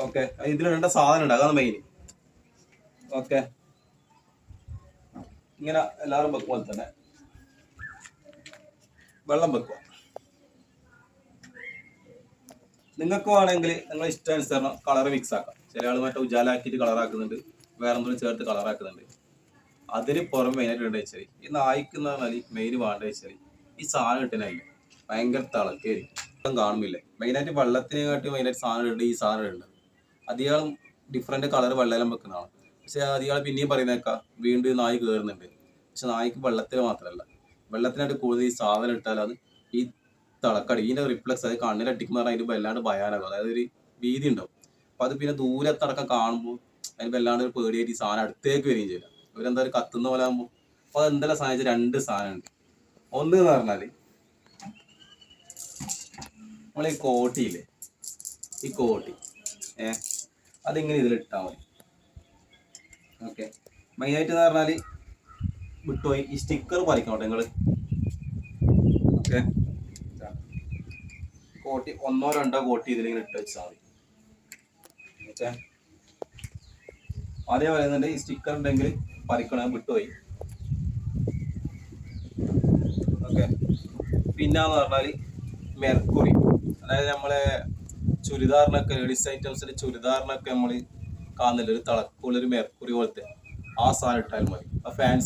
Okay ഇതിലിടേണ്ട സാധനം ഉണ്ട് അതാണ് മെയിൻ ഓക്കെ ഇങ്ങനെ എല്ലാവരും വെക്കും തന്നെ? വെള്ളം വെക്കുക നിങ്ങൾക്ക് വേണമെങ്കിൽ നിങ്ങൾ ഇഷ്ടാനുസരണം കളർ മിക്സ് ആക്കാം. ചില ആൾ മറ്റേ ഉജാലാക്കിയിട്ട് കളറാക്കുന്നുണ്ട് വേറെ എന്തെങ്കിലും ചേർത്ത് കളറാക്കുന്നുണ്ട് അതിന് പുറമെ മെയിനായിട്ട് വേണ്ട വെച്ചാൽ ഈ നായിക്കുന്ന പറഞ്ഞാൽ മെയിൻ വേണ്ട വെച്ചാൽ ഈ സാധനം കിട്ടുന്നില്ല ഭയങ്കര തിളക്കായിരിക്കും കാണുന്നില്ല. മെയിനായിട്ട് വെള്ളത്തിനെ കാട്ടി മെയിനായിട്ട് സാധനം ഇടുന്നത് ഈ സാധനം ഇടുന്നത് അധികം ഡിഫറെന്റ് കളർ വെള്ളം വെക്കുന്നതാണ്. പക്ഷെ അധികം പിന്നെയും പറയുന്നേക്കാ വീണ്ടും നായ് കയറുന്നുണ്ട് പക്ഷെ നായിക്ക് വെള്ളത്തിൽ മാത്രമല്ല വെള്ളത്തിനായിട്ട് കൂടുതൽ ഈ സാധനം ഇട്ടാൽ അത് ഈ തിളക്കടി ഇതിന്റെ റിഫ്ലക്സ് അത് പറഞ്ഞാൽ അതിന് വല്ലാണ്ട് ഭയാനകം. അതായത് ഒരു ഭീതി ഉണ്ടാവും. അപ്പൊ അത് പിന്നെ ദൂരത്തടക്കം കാണുമ്പോൾ അതിന് വല്ലാണ്ട് ഒരു പേടിയായിട്ട് ഈ സാധനം അടുത്തേക്ക് വരികയും ചെയ്യില്ല. ഇവരെന്താ ഒരു കത്തുന്ന പോലെ ആകുമ്പോൾ അപ്പൊ അത് എന്തെല്ലാം സാധിച്ച രണ്ട് സാധനം ഉണ്ട് ഒന്ന് എന്ന് പറഞ്ഞാൽ നമ്മളീ കോട്ടിയില്ലേ? ഈ കോട്ടി. ഏ? അതിങ്ങനെ ഇതിലിട്ടാൽ മതി. ഓക്കെ മെയിനായിട്ട് എന്ന് പറഞ്ഞാൽ വിട്ടുപോയി ഈ സ്റ്റിക്കർ പറിക്കണം നിങ്ങൾ ഓക്കെ കോട്ടി ഒന്നോ രണ്ടോ കോട്ടി ഇതിലിങ്ങനെ ഇട്ട് വെച്ചാൽ മതി. ഓക്കെ ആദ്യം പറയുന്നുണ്ട് ഈ സ്റ്റിക്കർ ഉണ്ടെങ്കിൽ പറിക്കണം വിട്ടുപോയി ഓക്കെ പിന്നെന്ന് പറഞ്ഞാൽ മെർക്കുറി അതായത് നമ്മളെ ചുരിദാറിനൊക്കെ ലേഡീസ് ഐറ്റംസിന്റെ ചുരിദാറിനൊക്കെ നമ്മൾ കാണുന്നില്ല ഒരു തിളക്കുള്ള മേർക്കുറി മെർക്കുറി പോലത്തെ ആ സാധനം ഇട്ടാൽ മതി. ആ ഫാൻസി